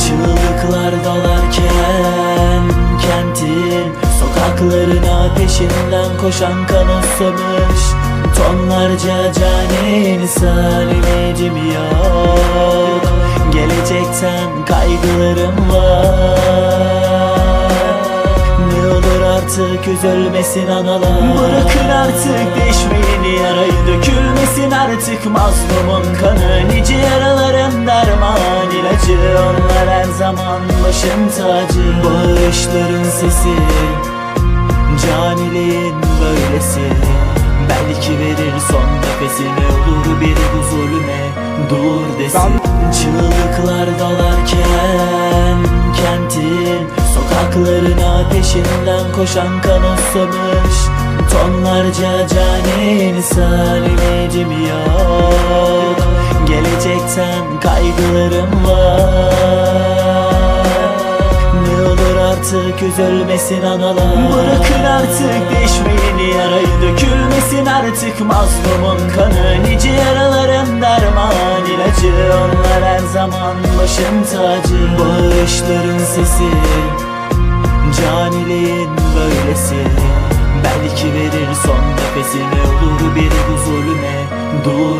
Çığlıklar dolarken kentin Sokaklarına peşinden koşan kan susamış Tonlarca cani insan ümidum yok. Gelecekten kaygılarım var. Ne olur artık üzülmesin analar. Bırakın artık deşmeyin yarayı Dökülmesin artık mazlumun kanı zaman başım tacı Bağışların sesi. Caniliğin böylesi Belki verir son nefesini Olur biri bu zulüme dur desin. Çığlıklar dolarken Kentin sokaklarına peşinden koşan kan susamış Tonlarca cani insan ümidum yok Gelecekten kaygılarım artık üzülmesin analar. Bırakın artık deşmeyin yarayı Dökülmesin artık mazlumun kanı. Nice yaraların derman ilacı Onlar her zaman başım tacı Bağışların sesi Caniliğin böylesi. Belki verir son nefesini Olur biri bu zulüme dur